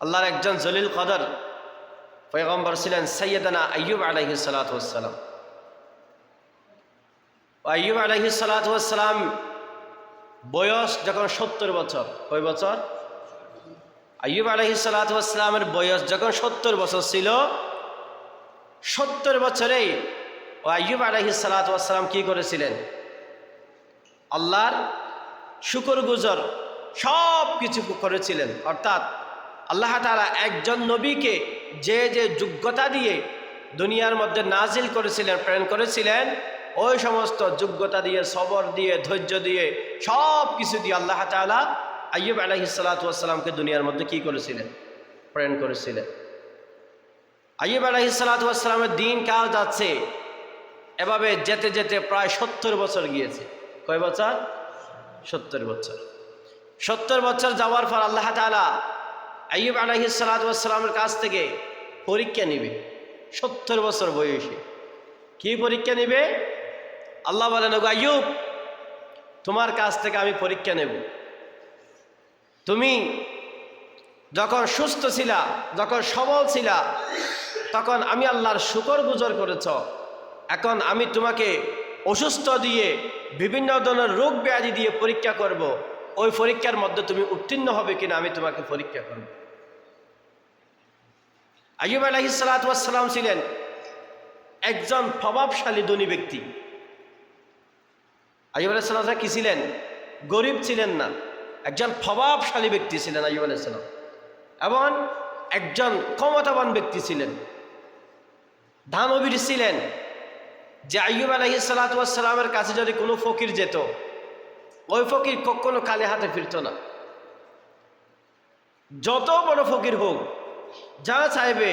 আল্লাহর একজন জলিল কদর পয়গম্বর ছিলেন সৈয়দনা আyyub আলহি সালাতাম আyyub আলহি সালাতাম বয়স যখন সত্তর বছর, কয় বছর? আyyub আলহি সালাতামের বয়স যখন সত্তর বছর ছিল, সত্তর বছরেই ও আyyub আলহি সালাতাম কি করেছিলেন? আল্লাহর শুকর গুজর সব কিছু করেছিলেন। অর্থাৎ আল্লাহ তালা একজন নবীকে যে যে যোগ্যতা দিয়ে দুনিয়ার মধ্যে নাজিল করেছিলেন, প্রেরণ করেছিলেন, ওই সমস্ত যোগ্যতা দিয়ে, সবর দিয়ে, ধৈর্য দিয়ে সব কিছু দিয়ে আল্লাহ তালা আyyub আলহি সালাতামকে দুনিয়ার মধ্যে কি করেছিলেন? প্রেরণ করেছিলেন। আyyub আলহি সালাতামের দিন কাল যাচ্ছে। এভাবে যেতে যেতে প্রায় সত্তর বছর গিয়েছে। কয় বছর? সত্তর বছর। সত্তর বছর যাওয়ার পর আল্লাহ তালা আyyub আলহি সালাতামের কাছ থেকে পরীক্ষা নিবে। সত্তর বছর বয়সে। কি পরীক্ষা নিবে? আল্লাহ বলেন আyyub তোমার কাছ থেকে আমি পরীক্ষা নেব। তুমি যখন সুস্থ ছিলা, যখন সবল ছিলা, তখন আমি আল্লাহর শুকর গুজর করেছ। এখন আমি তোমাকে অসুস্থ দিয়ে, বিভিন্ন ধরনের রোগ ব্যাধি দিয়ে পরীক্ষা করব। ওই পরীক্ষার মধ্যে তুমি উত্তীর্ণ হবে কিনা আমি তোমাকে পরীক্ষা করব। আyyub আলহি সালাতাম ছিলেন একজন প্রভাবশালী ধনী ব্যক্তি। আyyub আলাইসালাম কি ছিলেন? গরিব ছিলেন না। একজন প্রভাবশালী ব্যক্তি ছিলেন আyyub আলাইসালাম এবং একজন ক্ষমতাবান ব্যক্তি ছিলেন। দানবীর ছিলেন। যে আyyub আলহি সালাতামের কাছে যদি কোনো ফকির যেত, ওই ফকির কখনো কালে হাতে ফিরত না। যত বড় ফকির হোক যা চাইবে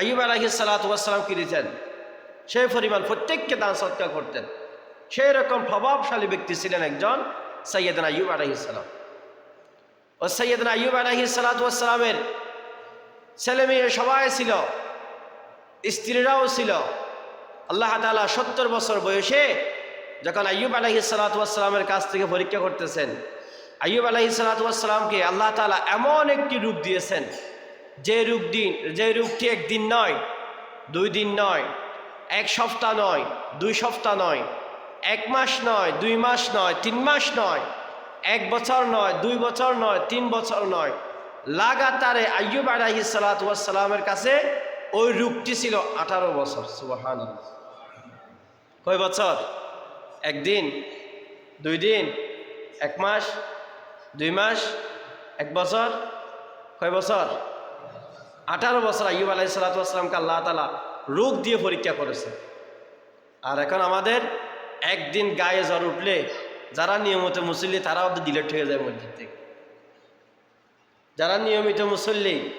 আyyub আলহি সালাতাম কি দিতেন সেই পরিমাণ প্রত্যেককে দান সৎকার করতেন। সেই রকম প্রভাবশালী ব্যক্তি ছিলেন একজন সৈয়দন আyyub আলহিসাল্লাম ও সৈয়দন আyyub আলহি সালাতামের ছেলে মেয়ে সবাই ছিল, স্ত্রীরাও ছিল। আল্লাহ তালা সত্তর বছর বয়সে যখন আyyub আলহি সালাতামের কাছ থেকে পরীক্ষা করতেছেন আyyub আলহি সালাতামকে আল্লাহ তালা এমন একটি রূপ দিয়েছেন যে রূপ দিন যে রূপটি একদিন নয়? দুই দিন নয়। এক সপ্তাহ নয়, দুই সপ্তাহ নয়। এক মাস নয়, দুই মাস নয়, তিন মাস নয়। এক বছর নয়, দুই বছর নয়, তিন বছর নয়। লাগাতারে আyyub আলাহি সালাতামের কাছে ওই রূপটি ছিল আঠারো বছর সুবাহান কয় বছর? একদিন, দুই দিন, এক মাস, দুই মাস, এক বছর। কয় বছর? আঠারো বছর আyyub আলাহি সালাতামকে আল্লাহ তালা রোগ দিয়ে পরীক্ষা করেছে। আর এখন আমাদের একদিন গায়ে জ্বর উঠলে যারা নিয়মিত মুসল্লি, তারাও ডিলেট হয়ে যায় মসজিদ থেকে। যারা নিয়মিত মুসল্লি,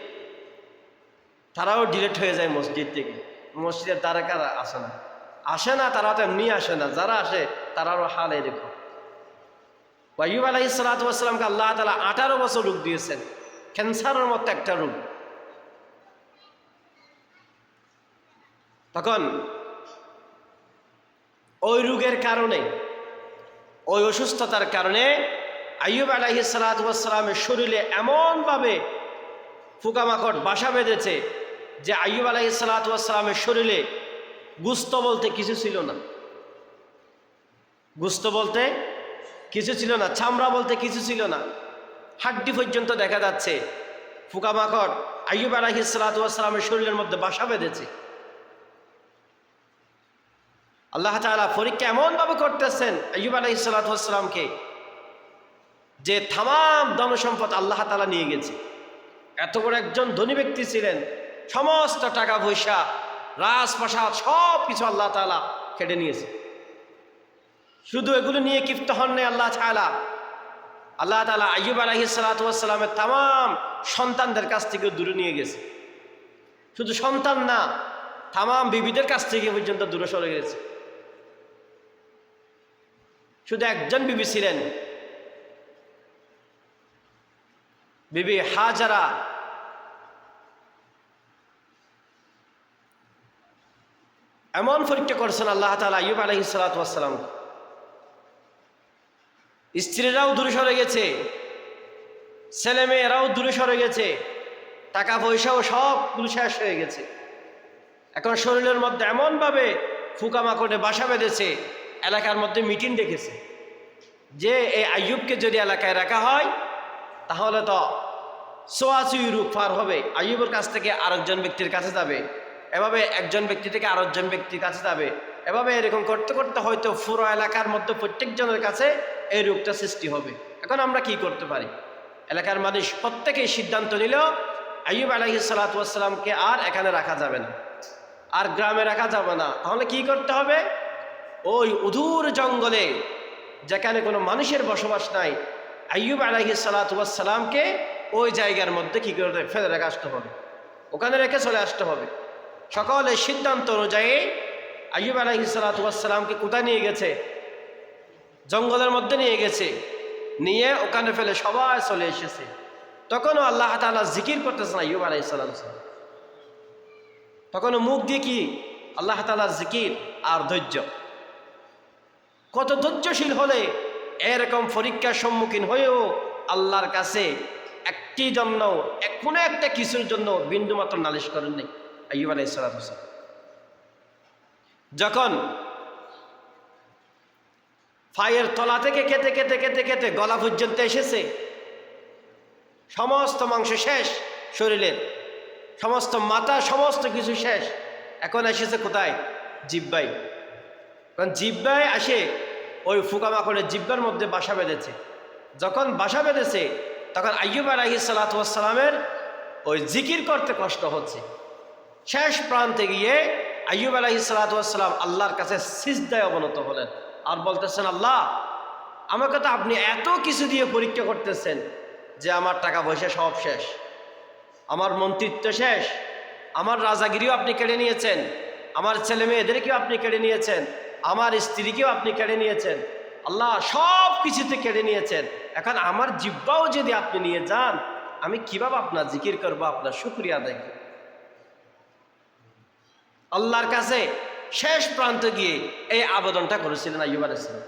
তারাও ডিলেট হয়ে যায় মসজিদ থেকে। মসজিদের দ্বারা কারা? আসে না। আসে না, তারা তো এমনি আসে না। যারা আসে, তারারও হাল এরকম। ওয়াইব আলাহি সালাতামকে আল্লাহ তালা আঠারো বছর রোগ দিয়েছেন। ক্যান্সারের মতো একটা রোগ। তখন ওই রোগের কারণে, ওই অসুস্থতার কারণে আyyub আলাহি সালাতামের শরীরে এমনভাবে ফুকামাকড়, বাসা বেঁধেছে যে আyyub আলাহি সালাতামের শরীরে গুস্ত বলতে কিছু ছিল না। গুস্ত বলতে কিছু ছিল না, চামড়া বলতে কিছু ছিল না। হাড্ডি পর্যন্ত দেখা যাচ্ছে ফুকামাকড় আyyub আলাহি সালাতামের শরীরের মধ্যে বাসা বেঁধেছে। আল্লাহ তালা পরীক্ষা এমনভাবে করতেছেন আyyub আলাহি সালাতামকে যে থামাম ধনসম্পদ আল্লাহ তালা নিয়ে গেছে। এত বড় একজন ধনী ব্যক্তি ছিলেন, সমস্ত টাকা পয়সা, রাজপ্রাসাদ সব কিছু আল্লাহ তালা কেটে নিয়েছে। শুধু এগুলো নিয়ে কিপ্ত হন নেই আল্লাহ তালা আল্লাহ তালা আyyub আলহি সালাতামের তাম সন্তানদের কাছ থেকে দূরে নিয়ে গেছে। শুধু সন্তান না তাম বিবিদের কাছ থেকে পর্যন্ত দূরে সরে গেছে। শুধু একজন বিবি ছিলেন। বিবি হাজারা। এমন পরীক্ষা করছেন আল্লাহ তালা আyyub আলহি সালাতাম স্ত্রীরাও দূরে সরে গেছে ছেলে মেয়েরাও দূরে সরে গেছে টাকা পয়সাও সবগুলো শেষ হয়ে গেছে। এখন শরীরের মধ্যে এমনভাবে ফুকামাকড়ে বাসা বেঁধেছে এলাকার মধ্যে মিটিং ডেকেছে। যে এই আইয়ুবকে যদি এলাকায় রাখা হয়, তাহলে তো সোয়াচুই রূপ পার হবে। আইয়ুবের কাছ থেকে আরেকজন ব্যক্তির কাছে যাবে। এভাবে একজন ব্যক্তি থেকে আরেকজন ব্যক্তির কাছে যাবে। এভাবে এরকম করতে করতে হয়তো পুরো এলাকার মধ্যে প্রত্যেকজনের কাছে এই রূপটা সৃষ্টি হবে। এখন আমরা কি করতে পারি? এলাকার মানুষ প্রত্যেকেই সিদ্ধান্ত নিল, আইয়ুব আলহি সালাতামকে আর এখানে রাখা যাবে না। আর গ্রামে রাখা যাবে না। তাহলে কি করতে হবে? ওই উদূর জঙ্গলে, যেখানে কোনো মানুষের বসবাস নাই, আইয়ুব আলহি সালাতামকে ওই জায়গার মধ্যে কি করে ফেলে রেখে আসতে হবে? ওখানে রেখে চলে আসতে হবে। সকলের সিদ্ধান্ত অনুযায়ী আইয়ুব আলহি সালাতামকে কোথায় নিয়ে গেছে? জঙ্গলের মধ্যে নিয়ে গেছে। নিয়ে ওখানে ফেলে সবাই চলে এসেছে। তখনও আল্লাহ তালা জিকির করতেছেন আইয়ুব আলাই সালাম তখনও মুখ দিয়ে কি? আল্লাহ তালার জিকির আর ধৈর্য। কত ধৈর্যশীল হলে এরকম পরীক্ষার সম্মুখীন হয়েও আল্লাহর কাছে একটি জন্য কোনো একটা কিছুর জন্য বিন্দুমাত্র নালিশ করেননি আইয়ুব আলাই সালাম। যখন ফায়ের তলা থেকে কেটে কেটে কেটে কেটে গলা পর্যন্ত এসেছে, সমস্ত মাংস শেষ শরীরের, সমস্ত মাথা, সমস্ত কিছু শেষ, এখন এসেছে কোথায়? জিব্বাই কারণ জিব্বাই আসে ওই ফুকামাকড়ের জিব্বার মধ্যে বাসা বেঁধেছে। যখন বাসা বেঁধেছে, তখন আയ്যুব আলাহি সালাতামের ওই জিকির করতে কষ্ট হচ্ছে। শেষ প্রান্তে গিয়ে আയ്যুব আলাহি সালাতাম আল্লাহর কাছে সিজদায় অবনত হলেন। আর বলতেছেন, আল্লাহ, আমাকে তো আপনি এত কিছু দিয়ে পরীক্ষা করতেছেন যে আমার টাকা পয়সা সব শেষ। আমার মন্ত্রিত্ব শেষ। আমার রাজাগিরিও আপনি কেড়ে নিয়েছেন। আমার ছেলে মেয়েদেরকেও আপনি কেড়ে নিয়েছেন। আমার স্ত্রীকেও আপনি কেড়ে নিয়েছেন। আল্লাহ সব কিছুতে কেড়ে নিয়েছেন। এখন আমার জিব্বাও যদি আপনি নিয়ে যান, আমি কীভাবে আপনার জিকির করব, আপনার শুক্রিয়া আদায় আল্লাহর কাছে শেষ প্রান্ত গিয়ে এই আবেদনটা করেছিলেন আলাইসালাম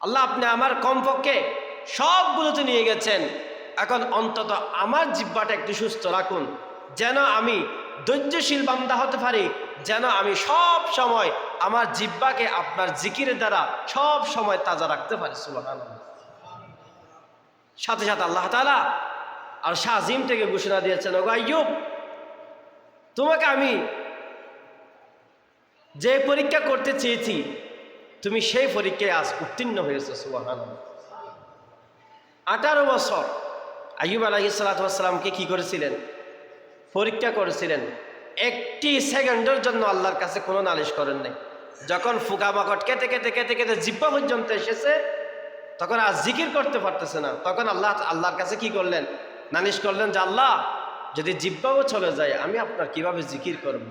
আল্লাহ আপনি আমার কমপক্ষে সবগুলোতে নিয়ে গেছেন। এখন অন্তত আমার জিব্বাটা একটু সুস্থ রাখুন। যেন আমি ধৈর্যশীল বান্দা হতে পারি, যেন আমি সব সময় আমার জিব্বাকে আপনার জিকিরের দ্বারা সব সময় তাজা রাখতে পারি সুবাহান সাথে সাথে আল্লাহ তালা আর শাহিম থেকে ঘোষণা দিয়েছেন, ওগো আইয়ুব, তোমাকে আমি যে পরীক্ষা করতে চেয়েছি, তুমি সেই পরীক্ষায় আজ উত্তীর্ণ হয়েছে সুবাহান আঠারো বছর আইব আলহি সালাতামকে কি করেছিলেন? পরীক্ষা করেছিলেন, একটি সেকেন্ডের জন্য আল্লাহর কাছে কোনো নালিশ করেন নাই। যখন ফুকামাকট কেটে কেটে কেটে কেটে জিব্বা পর্যন্ত এসেছে, তখন আর জিকির করতে পারতেছে না। তখন আল্লাহ, আল্লাহর কাছে কি করলেন? নালিশ করলেন যে, আল্লাহ, যদি জিব্বাও চলে যায়, আমি আপনার কীভাবে জিকির করব?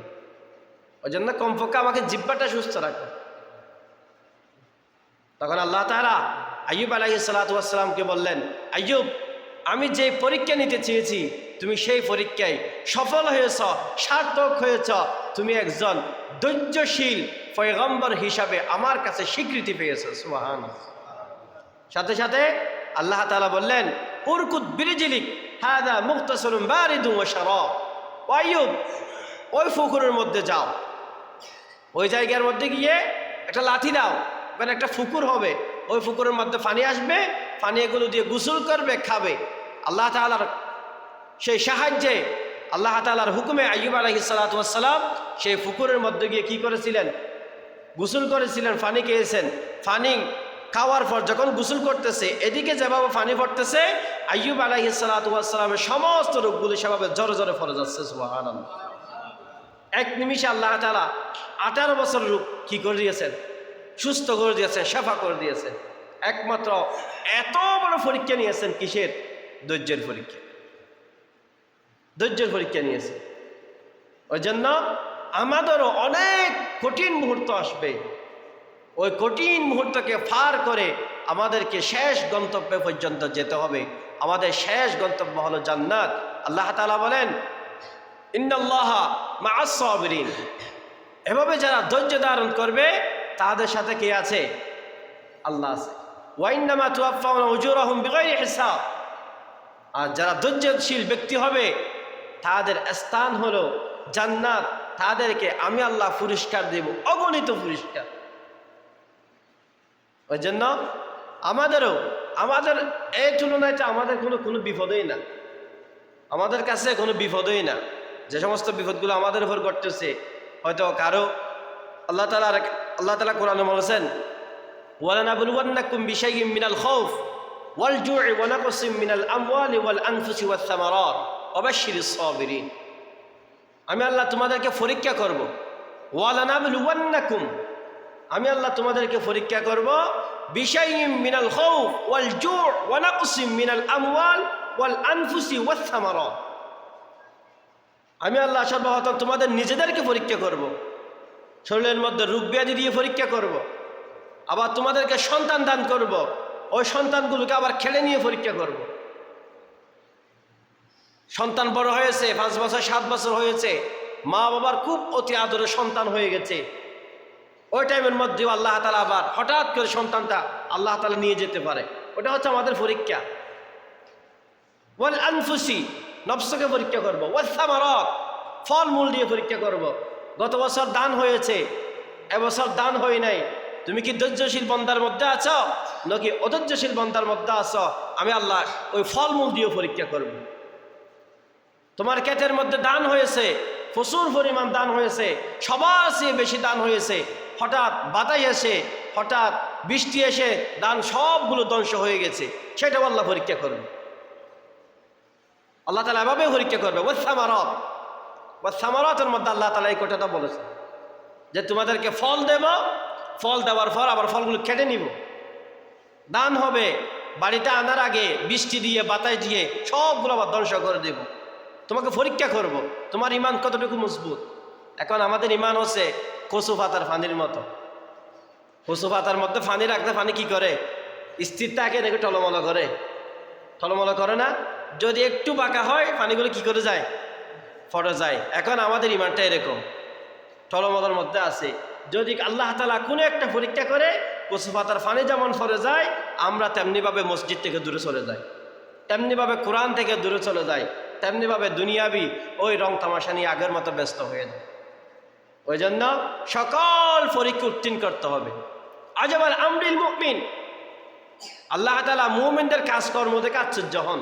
ওই জন্য কমপক্ষে আমাকে জিব্বাটা সুস্থ রাখো তখন আল্লাহ তালা আইয়ুব আলাহি সালাতামকে বললেন, আইয়ুব আমি যে পরীক্ষা নিতে চেয়েছি, তুমি সেই পরীক্ষায় সফল হয়েছ, সার্থক হয়েছ। তুমি একজন ধৈর্যশীল পয়গম্বর হিসাবে আমার কাছে স্বীকৃতি পেয়েছ। সুহান সাথে সাথে আল্লাহ তালা বললেন, উরকুদ বিরিজিলিক, হাদা মুক্তসরুম বারিদু ও শারব আইয়ুব ওই ফুকুরের মধ্যে যাও। ওই জায়গার মধ্যে গিয়ে একটা লাঠি দাও মানে একটা ফুকুর হবে। ওই ফুকুরের মধ্যে পানি আসবে পানি এগুলো দিয়ে গোসল করবে, খাবে। আল্লাহ তালার সেই সাহায্যে আল্লাহ তালার হুকুমে আইব আলহি সালাতাম সেই ফুকুরের মধ্যে গিয়ে কি করেছিলেন? গোসল করেছিলেন, পানি খেয়েছেন। পানি খাওয়ার পর যখন গোসল করতেছে, এদিকে যেভাবে পানি পড়তেছে, আইয়ুব আলহি সালাতামের সমস্ত রোগগুলি সেভাবে জোরে জোরে ফরে যাচ্ছে এক নিমিষে আল্লাহ তালা আঠারো বছর রূপ কি করে দিয়েছেন? সুস্থ করে দিয়েছেন সেফা করে দিয়েছেন একমাত্র এত বড় পরীক্ষা নিয়েছেন কিসের? ধৈর্যের পরীক্ষা। ধৈর্যের পরীক্ষা নিয়েছে। ওই জন্য আমাদেরও অনেক কঠিন মুহূর্ত আসবে। ওই কঠিন মুহূর্তকে ফার করে আমাদেরকে শেষ গন্তব্যে পর্যন্ত যেতে হবে। আমাদের শেষ গন্তব্য হলো জান্নাত। আল্লাহ তালা বলেন ইন্নআল্লাহ মাসবিন এভাবে যারা ধৈর্য ধারণ করবে তাদের সাথে কে আছে? আল্লাহ আছে। ওয়াইনামা তুয়াফাউনা হিসাব। আর যারা ধৈর্যশীল ব্যক্তি হবে, তাদের স্থান হলো জান্নাত। তাদেরকে আমি আল্লাহ পুরস্কার দেব, অগণিত পুরস্কার। ওই জন্য আমাদেরও, আমাদের এই তুলনায় তো আমাদের কোনো কোনো বিপদই না। আমাদের কাছে কোনো বিপদই না। যে সমস্ত বিপদগুলো আমাদের উপর ঘটতেছে, হয়তো কারও আল্লাহ তালা আল্লাহ তালা কোরআনে বলেছেন ওয়ালানাবুলুয়ান্নাকুম বিশাইয়িম মিনাল খৌফ ওয়াল জুই ওয়ানাকুসিম মিনাল আমওয়ালি ওয়াল আনফুসি ওয়াল সামারাত। অবশ্যই সাবিরিন। আমি আল্লাহ তোমাদেরকে পরীক্ষা করব। ওয়ালানাবুলুয়ান্নাকুম আমি আল্লাহ তোমাদেরকে পরীক্ষা করব। বিশাইয়িম মিনাল হৌফ ওয়াল জু ওয়ানাকুসিম মিনাল আমওয়াল ওয়াল আনফুসি ওয়াল সামারাত। আমি আল্লাহ সর্বপ্রথম তোমাদের নিজেদেরকে পরীক্ষা করব। শরীরের মধ্যে রোগ ব্যাধি দিয়ে পরীক্ষা করব। আবার তোমাদেরকে সন্তান দান করব। ওই সন্তানগুলোকে আবার খেলে নিয়ে পরীক্ষা করব। সন্তান বড় হয়েছে, পাঁচ বছর, সাত বছর হয়েছে। মা বাবার খুব অতি আদরের সন্তান হয়ে গেছে। ওই টাইমের মধ্যেও আল্লাহ তালা আবার হঠাৎ করে সন্তানটা আল্লাহ তালা নিয়ে যেতে পারে। ওটা হচ্ছে আমাদের পরীক্ষা। ওয়াল আনফুসি নবসকে পরীক্ষা করব। ওয়াল সামারত ফল মূল দিয়ে পরীক্ষা করব। গত বছর দান হয়েছে এবছর দান হয় নাই। তুমি কি ধৈর্যশীল বন্দার মধ্যে আছো? নাকি অধৈর্যশীল বন্দার মধ্যে আছো? আমি আল্লাহ ওই ফলমূল দিয়ে পরীক্ষা করব। তোমার ক্ষেতের মধ্যে দান হয়েছে, প্রচুর পরিমাণ দান হয়েছে, সবার চেয়ে বেশি দান হয়েছে। হঠাৎ বাতাই এসে, হঠাৎ বৃষ্টি এসে, দান সবগুলো ধ্বংস হয়ে গেছে। সেটাও আল্লাহ পরীক্ষা করবে। আল্লাহ তালা এভাবে পরীক্ষা করবে ও ও সামারতের মধ্যে আল্লাহ তালা এই কথাটা বলেছে যে তোমাদেরকে ফল দেব, ফল দেওয়ার পর আবার ফলগুলো কেটে নিব। দান হবে, বাড়িতে আনার আগে বৃষ্টি দিয়ে, বাতাস দিয়ে সবগুলো আবার ধ্বংস করে দেব। তোমাকে পরীক্ষা করব, তোমার ইমান কতটুকু মজবুত? এখন আমাদের ইমান হচ্ছে কচু পাতার ফানির মতো। কচু পাতার মধ্যে ফানি রাখতে ফানি কি করে? স্থির থাকে নাকি টলমল করে? টলমল করে না? যদি একটু বাঁকা হয় পানিগুলো কি করে যায়? ফটো যায় এখন আমাদের ইমানটা এরকম। টলমলের মধ্যে আছে। যদি আল্লাহ তালা কোনো একটা পরীক্ষা করে কচু পাতার ফানি যেমন ফরে যায় আমরা তেমনিভাবে মসজিদ থেকে দূরে চলে যাই। তেমনিভাবে কোরআন থেকে দূরে চলে যাই। তেমনিভাবে দুনিয়াবি ওই রং তামাশা নিয়ে আগের মতো ব্যস্ত হয়ে যায়। ওই জন্য সকল পরীক্ষা উত্তীর্ণ করতে হবে। আজবাল আমরিল মুমিন। আল্লাহ তালা মুমিনদের কাজকর্ম দেখে আশ্চর্য হন।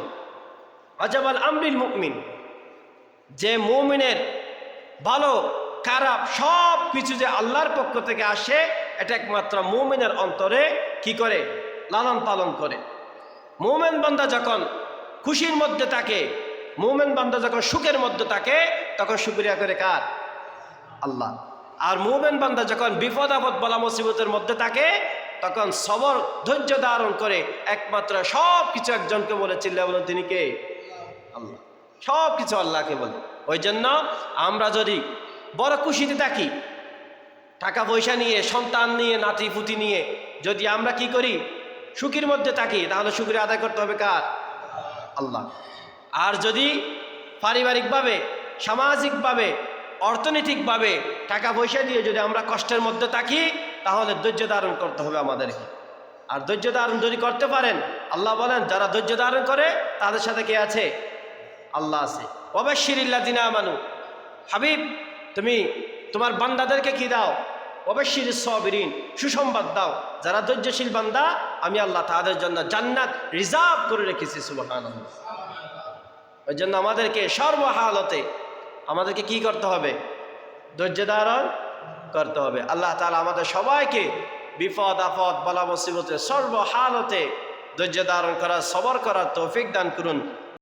আজবাল আমরিল মুমিন। যে মুমিনের ভালো, খারাপ সব কিছু যে আল্লাহর পক্ষ থেকে আসে, এটা একমাত্র মুমিনের অন্তরে কি করে? লালন পালন করে। মুমেন বান্দা যখন খুশির মধ্যে থাকে, মুমেন বান্দা যখন সুখের মধ্যে থাকে, তখন শুক্রিয়া করে কার? আল্লাহ। আর মুমেন বান্দা যখন বিপদ আপদ বলা মুসিবতের মধ্যে থাকে, তখন সবর, ধৈর্য ধারণ করে একমাত্র সব কিছু একজনকে বলে চিল্লা বলেন, তিনি কে? আল্লাহ। সব কিছু আল্লাহকে বলে। ওই জন্য আমরা যদি বড় খুশিতে থাকি, টাকা পয়সা নিয়ে, সন্তান নিয়ে, নাতি, পুতি নিয়ে যদি আমরা কি করি, সুখীর মধ্যে থাকি, তাহলে সুখের আদায় করতে হবে কার? আল্লাহ। আর যদি পারিবারিকভাবে, সামাজিকভাবে, অর্থনৈতিকভাবে টাকা পয়সা দিয়ে যদি আমরা কষ্টের মধ্যে থাকি, তাহলে ধৈর্য ধারণ করতে হবে আমাদেরকে। আর ধৈর্য ধারণ যদি করতে পারেন, আল্লাহ বলেন, যারা ধৈর্য ধারণ করে, তাদের সাথে কে আছে? আল্লাহ আছে। অবশ্যিরিল্লা দিনা মানু হাবিব, তুমি তোমার বান্দাদেরকে কি দাও? অবশ্যির সবিরিন সুসংবাদ দাও। যারা ধৈর্যশীল বান্দা, আমি আল্লাহ তাদের জন্য জান্নাত রিজার্ভ করে রেখেছি সুবাহান ওই জন্য আমাদেরকে সর্বহালতে আমাদেরকে কি করতে হবে? ধৈর্য ধারণ করতে হবে। আল্লাহ তালা আমাদের সবাইকে বিপদ, আপদ বলা মুসিবতে সর্বহালতে ধৈর্য ধারণ করার, সবর করার তৌফিক দান করুন।